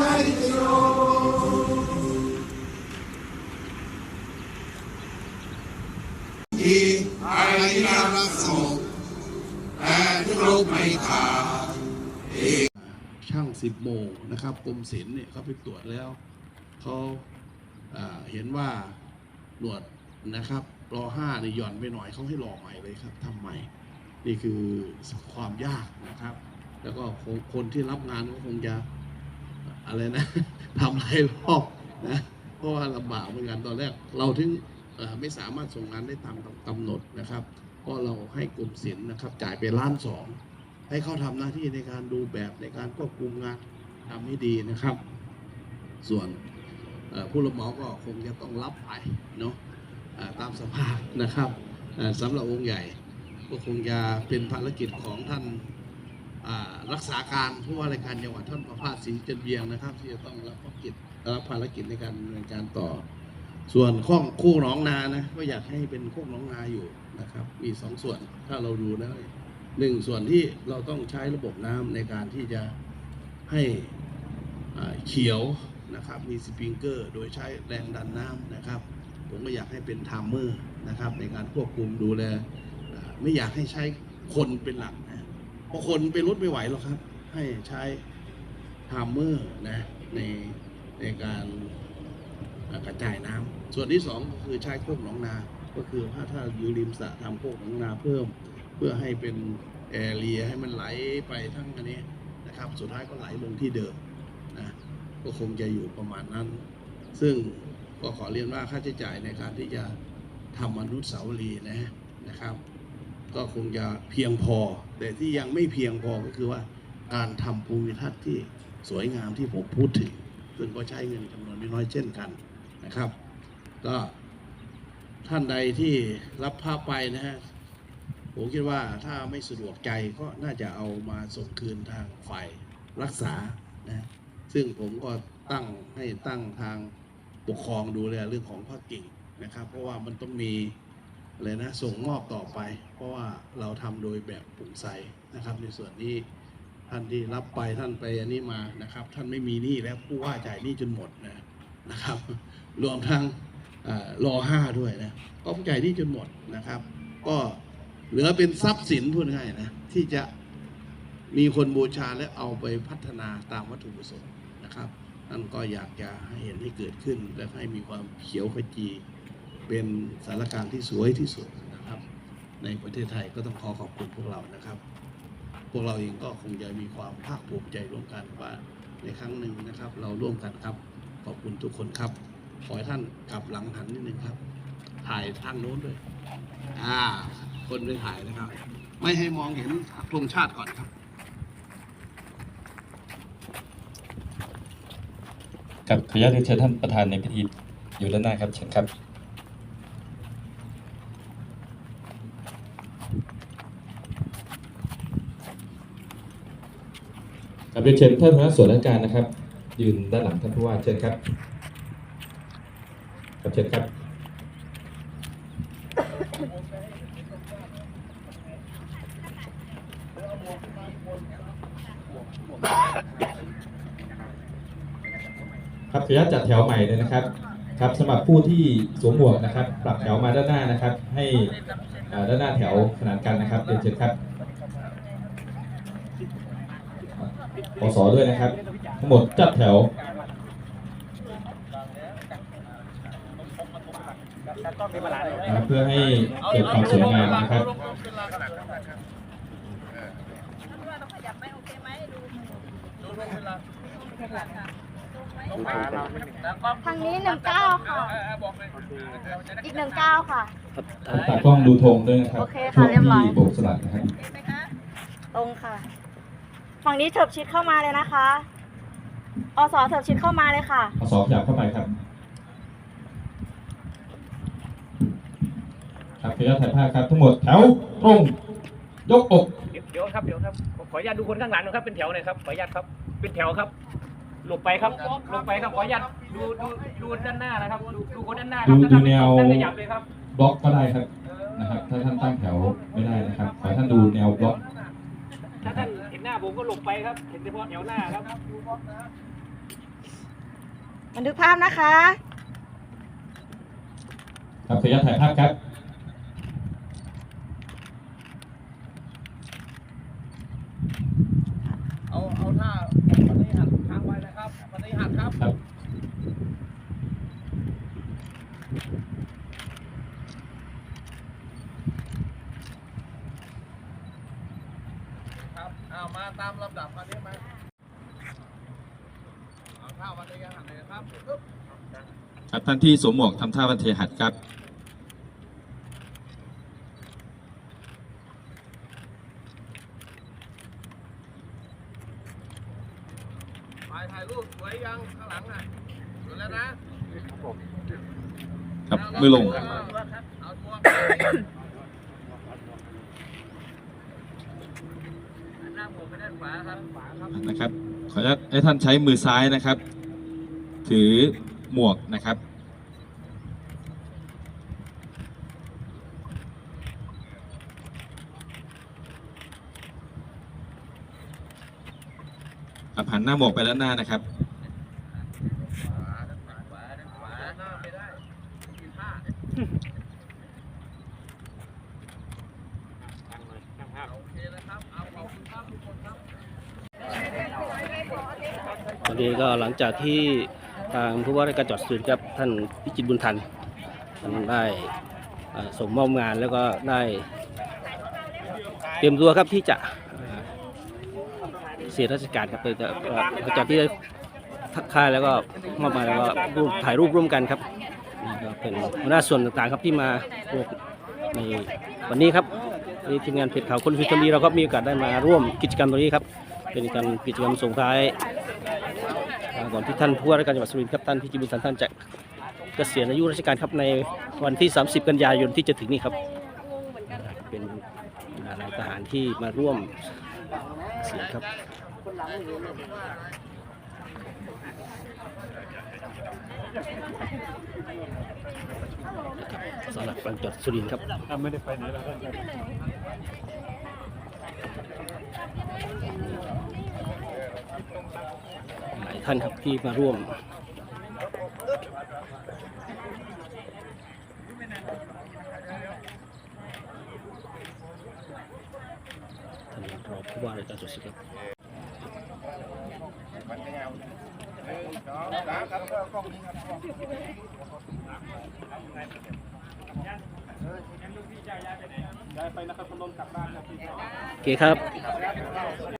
ชัยโยอีอะไรที่น่ารักสงบแต่ทุโลกไม่ขาช่างสิบโมงนะครับกรมศิลป์เนี่ยเขาไปตรวจแล้วเขาอ่าเห็นว่าหนวดนะครับรอห้าเนี่ยหย่อนไปหน่อยเขาให้รอใหม่เลยครับทำใหม่ นี่คือความยากนะครับ แล้วก็คงคนที่รับงานก็คงจะ อะไรนะทำหลายรอบนะเพราะว่าลำบากเหมือนกันตอนแรก เราถึงไม่สามารถส่งงานได้ตามกำหนดนะครับเพราะเราให้กรมศิลป์นะครับ จ่ายไปล้านสองให้เขาทำหน้าที่ในการดูแบบในการควบคุมงานทำให้ดีนะครับ ส่วนผู้รับเหมาก็คงจะต้องรับไปเนาะตามสภาพนะครับสำหรับองค์ใหญ่ก็คงจะเป็นภารกิจของท่าน รักษาการผู้ว่าราชการจังหวัดท่านประภาสศรีจันเวียงนะครับ ที่จะต้องรับภารกิจรับภารกิจในการดำเนินการต่อ ส่วนข้องคู่หนองนานะก็อยากให้เป็นคกหนองนาอยู่นะครับ มีสองส่วนถ้าเราดูแล้วเนี่ยหนึ่งส่วนที่เราต้องใช้ระบบน้ำในการที่จะให้เขียวนะครับมีสปริงเกอร์ โดยใช้แรงดันน้ำนะครับ ผมก็อยากให้เป็นไทม์เมอร์นะครับในการควบคุมดูแลไม่อยากให้ใช้คนเป็นหลัก นะเพราะคนไปรถไม่ไหวหรอกครับ ให้ใช้ไทม์เมอร์นะในในการกระจายน้ำส่วนที่สองก็คือใช้โคกหนองนา ก็คือถ้าถ้าอยู่ริมสระทำโคกหนองนาเพิ่ม เพื่อให้เป็นแอเรียให้มันไหลไปทั้งอันนี้นะครับ สุดท้ายก็ไหลลงที่เดิมนะก็คงจะอยู่ประมาณนั้น ซึ่งก็ขอเรียนว่าค่าใช้จ่ายในการที่จะทำอนุสาวรีย์นะนะครับ ก็คงจะเพียงพอ แต่ที่ยังไม่เพียงพอก็คือว่า การทำภูมิทัศน์ที่สวยงามที่ผมพูดถึง ซึ่งก็ใช้เงินจำนวนไม่น้อยเช่นกันนะครับ ก็ท่านใดที่รับภาพไปนะฮะผมคิดว่าถ้าไม่สะดวกใจก็น่าจะเอามาส่งคืนทางฝ่ายรักษานะซึ่งผมก็ตั้งให้ตั้งทางปกครองดูแลเรื่องของภาคกิ่งนะครับ เพราะว่ามันต้องมี อะไรนะส่งมอบต่อไป เพราะว่าเราทำโดยแบบปร่งใสนะครับ ในส่วนนี้ท่านที่รับไปท่านไปอันนี้มานะครับ ท่านไม่มีหนี้แล้วผู้ว่าจ่ายหนี้จนหมดนะนะครับ รวมทั้งรอห้าด้วยนะก็จ่ายหนี้จนหมดนะครับ ก็เหลือเป็นทรัพย์สินพูดง่ายนะที่จะมีคนบูชาและเอาไปพัฒนาตามวัตถุประสงค์นะครับนั่นก็อยากจะให้เห็นให้เกิดขึ้นและให้มีความเขียวขจี เป็นสถานการณ์ที่สวยที่สุดนะครับ ในประเทศไทยก็ต้องขอขอบคุณพวกเรานะครับ พวกเราเองก็คงจะมีความภาคภูมิใจร่วมกันว่าในครั้งหนึ่งนะครับ เราร่วมกันครับ ขอบคุณทุกคนครับ ขอให้ท่านกลับหลังหันนิดนึงครับ ถ่ายทางโน้นด้วย อ่า คนไปถ่ายนะครับ ไม่ให้มองเห็นธงชาติก่อนครับครับขออนุญาตเรียนเชิญท่านประธานในพิธีอยู่ด้านหน้าครับเชิญครับ รียนเชิญท่านหัวหน้าส่วนราชการนะครับ ยืนด้านหลังท่านผู้ว่าเชิญครับครับเชิญครับครับขออนุญาตจัดแถวใหม่เลยนะครับ ครับสำหรับผู้ที่สวมหมวกนะครับ ปรับแถวมาด้านหน้านะครับ ให้อ่าด้านหน้าแถวขนานกันนะครับเรียนเชิญครับ ปสด้วยนะครับ ทั้งหมดจัดแถวนะครับเพื่อให้เกิดความสวยงามนะครับทางนี้หนึ่งเก้าค่ะ อีกหนึ่งเก้าค่ะตากล้องดูธงด้วยนะครับโอเคค่ะเรียบร้อยช่วงที่โบกสลัดนะครับ ตรงค่ะ ฝั่งนี้เถิบชิดเข้ามาเลยนะคะ อสเถิบชิดเข้ามาเลยค่ะเอาสอบขยับเข้าไปครับ ครับขออนุญาตถ่ายภาพครับ ทั้งหมดแถวตรง ยกอกเดี๋ยวเดี๋ยวครับเดี๋ยวครับขออนุญาตดูคนข้างหลังหนะครับเป็นแถวหน่อยครับขออนุญาตครับเป็นแถวครับ หลบไปครับหลบไปครับขออนุญาตดูดูดูด้านหน้านะครับดูดูคนด้านหน้าคดูรับดูแนวท่านขยับเลยครับบล็อกก็ได้ครับนะครับ ถ้าท่านตั้งแถวไม่ได้นะครับขอให้ท่านดูแนวบล็อก ถ้าท่านเห็นหน้า ผมก็หลบไปครับ เห็นเฉพาะแถวหน้าครับบันทึกภาพนะคะ ครับขออนุญาตถ่ายภาพครับ เอาเอาท่าปฏิหัดค้างไว้นะครับปฏิหัดครับครับครับเอามาตามลำดับมาเนี้มา เอาท่าปฏิหัดเลยนะครับปึ๊บครับท่านที่สวมหมวกทำท่าวันเทหัดครับถ่ายถ่ายรูปสวยยังข้างหลังน่ะสวยแล้วนะครับมือลง เอาเอาตัวหน้าหมวกไปด้านขวาครับขวาครับนะครับขออนุญาตให้ท่านใช้มือซ้ายนะครับ ถือหมวกนะครับ ผ่านหน้าหมวกไปแล้วหน้านะครับวันนี้ก็หลังจากที่ ทางผู้ว่าราชการจังหวัดสุรินทร์ครับท่านพิจิตรบุญทันท่านได้ส่งมอบงานแล้วก็ได้เตรียมตัวครับที่จะเสียราชการครับโดยจะหลังจากที่ได้ทักทายแล้วก็มอบหมายแล้วก็รูปถ่ายรูปร่วมกันครับนี่ก็เป็นหัวหน้าส่วนต่างๆครับที่มาร่วมในวันนี้ครับที่ทีมงานเพจข่าวคนสุพรรณบุรีเราก็มีโอกาสได้มาร่วมกิจกรรมตรงนี้ครับเป็นการกิจกรรมส่งท้าย ก่อนที่ท่านผู้ว่าราชการจังหวัดสุรินทร์ครับท่านพิจิตรบุญสันท่านจะเกษียณอายุราชการครับในวันที่ 30 กันยายนที่จะถึงนี้ครับ เป็นนายทหารที่มาร่วมเสียครับสำหรับจังหวัดสุรินครับไม่ได้ไปไหนแล้วหลาย ท่านครับที่มาร่วม ท่านรองผู้ว่าราชการจังหวัดสุรินทร์โอเคครับ